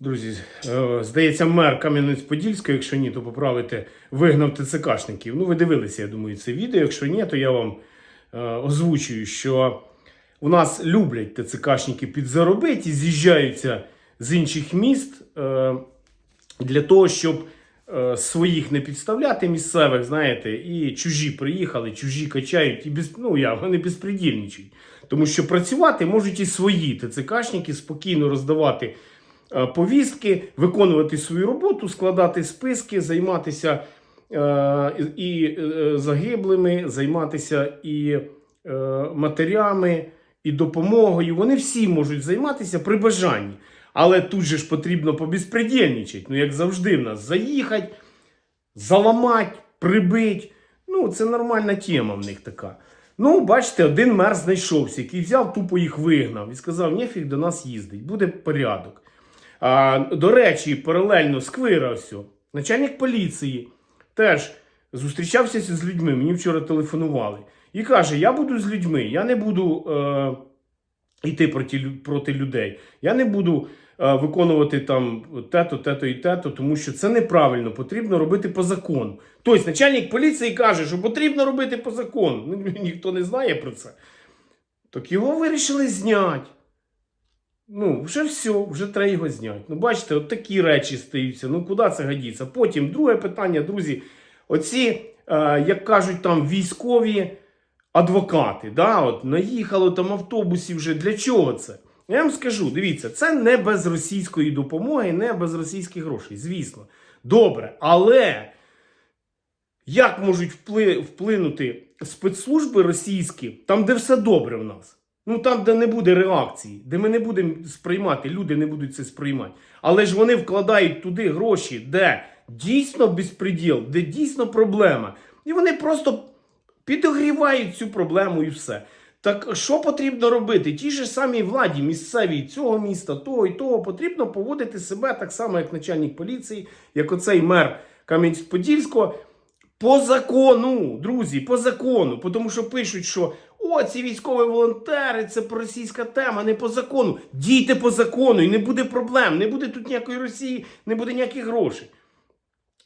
Друзі, е, здається, мер Кам'янець-Подільського, якщо ні, то поправити, вигнав ТЦКшників. Ну, ви дивилися, я думаю, це відео. Якщо ні, то я вам е, озвучую, що у нас люблять ТЦКшники підзаробити і з'їжджаються з інших міст е, для того, щоб своїх не підставляти місцевих, знаєте, і чужі приїхали, чужі качають, і без, ну, я, вони безпредільничають. Тому що працювати можуть і свої ТЦКшники спокійно роздавати повістки, виконувати свою роботу, складати списки, займатися е, і е, загиблими, займатися і е, матерями, і допомогою. Вони всі можуть займатися при бажанні. Але тут же ж потрібно побезпредельничати. Ну, як завжди, в нас заїхати, заламати, прибить. Ну, це нормальна тема в них така. Ну, бачите, один мер знайшовся, який взяв, тупо їх вигнав і сказав, нефіг до нас їздить, буде порядок. До речі, паралельно сквира все. Начальник поліції теж зустрічався з людьми. Мені вчора телефонували. І каже: Я буду з людьми, я не буду е, йти проти, проти людей. Я не буду е, виконувати там тето, тето і тето, тому що це неправильно, потрібно робити по закону. Тобто начальник поліції каже, що потрібно робити по закону. Ну, ніхто не знає про це. Так його вирішили зняти. Ну, вже все, вже треба його зняти. Ну, бачите, от такі речі стаються. Ну, куди це годиться? Потім друге питання, друзі. Оці, е, як кажуть, там військові адвокати, да, от наїхало там автобусів вже. Для чого це? Я вам скажу, дивіться, це не без російської допомоги, не без російських грошей, звісно. Добре, але як можуть вплинути спецслужби російські там, де все добре в нас? Ну там, де не буде реакції, де ми не будемо сприймати, люди не будуть це сприймати. Але ж вони вкладають туди гроші, де дійсно безпреділ, де дійсно проблема. І вони просто підогрівають цю проблему і все. Так що потрібно робити? Ті ж самі владі, місцевій цього міста, того і того, потрібно поводити себе так само, як начальник поліції, як оцей мер Кам'янець-Подільського. По закону, друзі, по закону. Тому що пишуть, що о, ці військові волонтери, це російська тема, не по закону. Дійте по закону, і не буде проблем, не буде тут ніякої Росії, не буде ніяких грошей.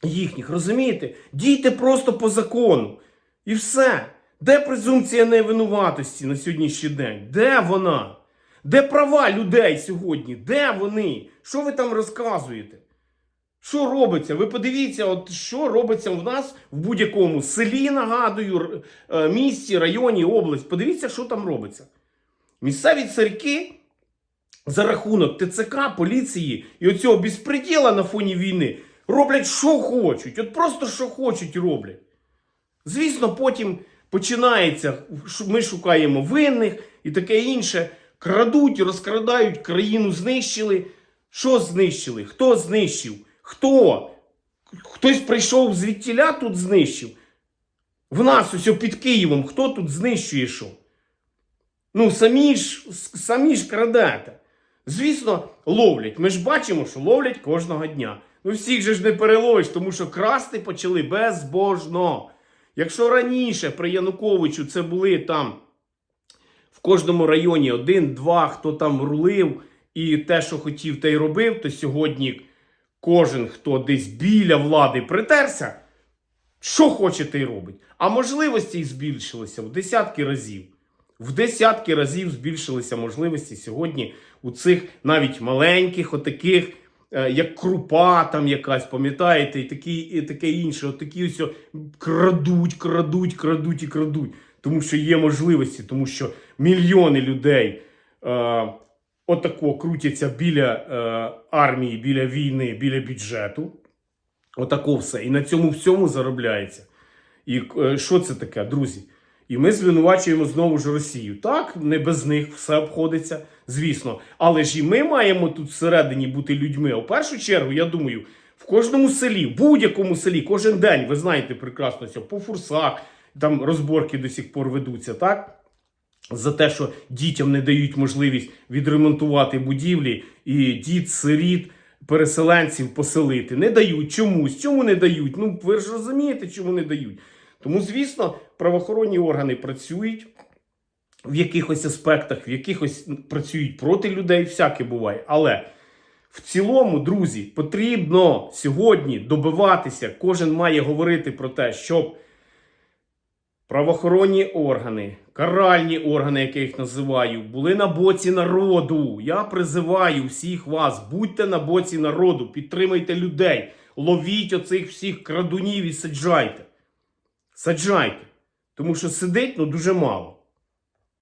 Їхніх, розумієте? Дійте просто по закону. І все. Де презумпція невинуватості на сьогоднішній день? Де вона? Де права людей сьогодні? Де вони? Що ви там розказуєте? Що робиться? Ви подивіться, от що робиться в нас в будь-якому селі, нагадую, е, місті, районі, область. Подивіться, що там робиться. Місцеві царьки за рахунок ТЦК, поліції і оцього безпреділа на фоні війни роблять, що хочуть. От просто що хочуть роблять. Звісно, потім починається, ми шукаємо винних і таке інше. Крадуть, розкрадають, країну знищили. Що знищили? Хто знищив? Хто? Хтось прийшов звідтіля тут знищив. В нас ось під Києвом хто тут знищує що? Ну, самі ж, самі ж крадете. Звісно, ловлять. Ми ж бачимо, що ловлять кожного дня. Ну, всіх же ж не переловиш, тому що красти почали безбожно. Якщо раніше при Януковичу це були там в кожному районі один-два, хто там рулив і те, що хотів, те й робив, то сьогодні кожен, хто десь біля влади притерся, що хоче, те й робить. А можливості збільшилися в десятки разів. В десятки разів збільшилися можливості сьогодні у цих навіть маленьких, отаких, е, як крупа там якась, пам'ятаєте, і такі, і таке інше. Отакі ось крадуть, крадуть, крадуть і крадуть. Тому що є можливості, тому що мільйони людей е, отако крутяться біля е, армії, біля війни, біля бюджету. Отако все. І на цьому всьому заробляється. І е, що це таке, друзі? І ми звинувачуємо знову ж Росію. Так, не без них все обходиться, звісно. Але ж і ми маємо тут всередині бути людьми. В першу чергу, я думаю, в кожному селі, в будь-якому селі, кожен день, ви знаєте прекрасно, що по фурсах там розборки до сих пор ведуться, так? За те, що дітям не дають можливість відремонтувати будівлі і діт, сиріт, переселенців поселити. Не дають чомусь. Чому не дають? Ну ви ж розумієте, чому не дають. Тому, звісно, правоохоронні органи працюють в якихось аспектах, в якихось працюють проти людей, всяке буває. Але В цілому, друзі, потрібно сьогодні добиватися, кожен має говорити про те, щоб правоохоронні органи, каральні органи, як я їх називаю, були на боці народу. Я призиваю всіх вас, будьте на боці народу, підтримайте людей, ловіть оцих всіх крадунів і саджайте. Саджайте. Тому що сидить ну дуже мало.